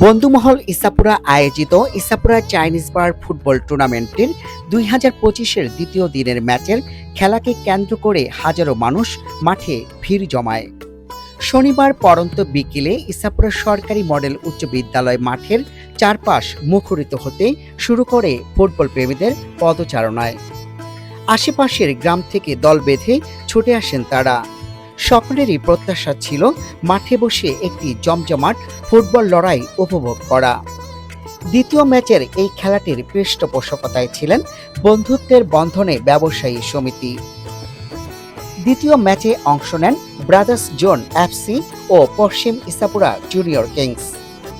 বন্ধুমহল ইসাপুরা আয়োজিত ইসাপুরা চাইনিজ বার ফুটবল টুর্নামেন্টের দুই হাজার পঁচিশের দ্বিতীয় দিনের ম্যাচের খেলাকে কেন্দ্র করে হাজারো মানুষ মাঠে ভিড় জমায়। শনিবার পরন্ত বিকেলে ইসাপুরা সরকারি মডেল উচ্চ বিদ্যালয় মাঠের চারপাশ মুখরিত হতে শুরু করে ফুটবল প্রেমীদের পদচারণায়। আশেপাশের গ্রাম থেকে দল বেঁধে ছুটে আসেন তারা। সকলেরই প্রত্যাশা ছিল মাঠে বসে একটি জমজমাট ফুটবল লড়াই উপভোগ করা। দ্বিতীয় ম্যাচের এই খেলাটির পৃষ্ঠপোষকতায় ছিলেন বন্ধুত্বের বন্ধনে ব্যবসায়ী সমিতি। দ্বিতীয় ম্যাচে অংশ নেন ব্রাদার্স জোন এফসি ও পশ্চিম ইসাপুরা জুনিয়র কিংস।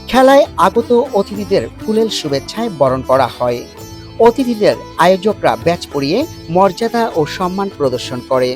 খেলায় আগত অতিথিদের ফুলেল শুভেচ্ছায় বরণ করা হয়। অতিথিদের আয়োজকরা ব্যাচ পরিয়ে মর্যাদা ও সম্মান প্রদর্শন করে।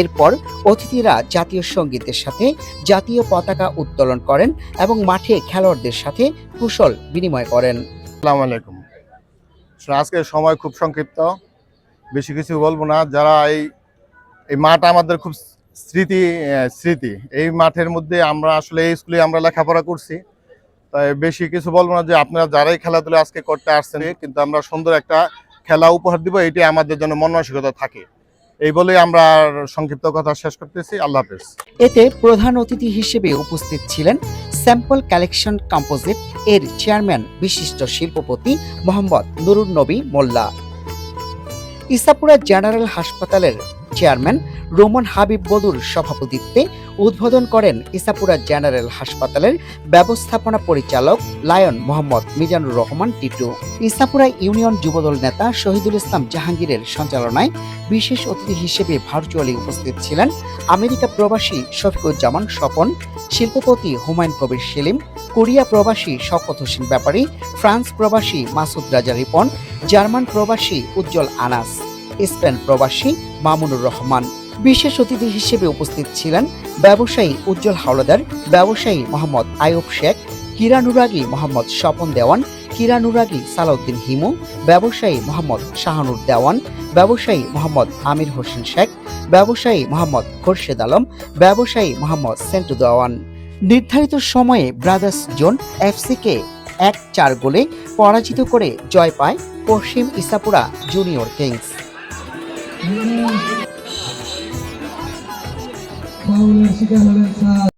এরপর অতিথিরা জাতীয় সঙ্গীতের সাথে জাতীয় পতাকা উত্তোলন করেন এবং মাঠে খেলোয়াড়দের সাথে কুশল বিনিময় করেন। আসসালামু আলাইকুম। আজকের সময় খুব সংক্ষিপ্ত। বেশি কিছু বলব না। যারা এই এই মাঠ আমাদের খুব স্মৃতি স্মৃতি, এই মাঠের মধ্যে আমরা আসলে এই স্কুলে আমরা লেখাপড়া করছি। তাই বেশি কিছু বলব না যে আপনারা যারাই খেলাধুলা আজকে করতে আসছেন, কিন্তু আমরা সুন্দর একটা খেলা উপহার দিব। এটি আমাদের জন্য মনমানসিকতা থাকে। এই বলে আমরা সংক্ষিপ্ত কথা শেষ করতেছি। আল্লাহ হাফেজ। এতে প্রধান অতিথি হিসেবে উপস্থিত ছিলেন স্যাম্পল কালেকশন কম্পোজিট এর চেয়ারম্যান বিশিষ্ট শিল্পপতি মোহাম্মদ নুরুন নবী মোল্লা। ইসাপুরা জেনারেল হাসপাতালের চেয়ারম্যান রোমন হাবিব বদুর সভাপতিত্বে উদ্বোধন করেন ইসাপুরা জেনারেল হাসপাতালের ব্যবস্থাপনা পরিচালক লায়ন মোহাম্মদ মিজানুর রহমান টিটু। ইসাপুরা ইউনিয়ন যুবদল নেতা শহীদুল ইসলাম জাহাঙ্গীরের সঞ্চালনায় বিশেষ অতিথি হিসেবে ভার্চুয়ালি উপস্থিত ছিলেন আমেরিকা প্রবাসী শফিকুজ্জামান স্বপন, শিল্পপতি হুমায়ুন কবির সেলিম, কোরিয়া প্রবাসী শওকত হোসেন ব্যাপারী, ফ্রান্স প্রবাসী মাসুদ রাজা রিপন, জার্মান প্রবাসী উজ্জ্বল আনাস, স্পেন প্রবাসী মামুনুর রহমান। বিশেষ অতিথি হিসেবে উপস্থিত ছিলেন ব্যবসায়ী উজ্জ্বল হাওলাদার, ব্যবসায়ী মোহাম্মদ আয়ুব শেখ কিরানুরাগী মোহাম্মদ স্বপন দেওয়ান কিরানুরাগী সালাউদ্দিন হিমু, ব্যবসায়ী মোহাম্মদ শাহানুর দেওয়ান, ব্যবসায়ী মোহাম্মদ আমির হোসেন শেখ, ব্যবসায়ী মোহাম্মদ খোরশেদ আলম, ব্যবসায়ী মোহাম্মদ সেন্টু দেওয়ান। নির্ধারিত সময়ে ব্রাদার্স জোন এফসিকে এক চার গোলে পরাজিত করে জয় পায় পশ্চিম ইসাপুরা জুনিয়র কিংস। 顔をしがられた。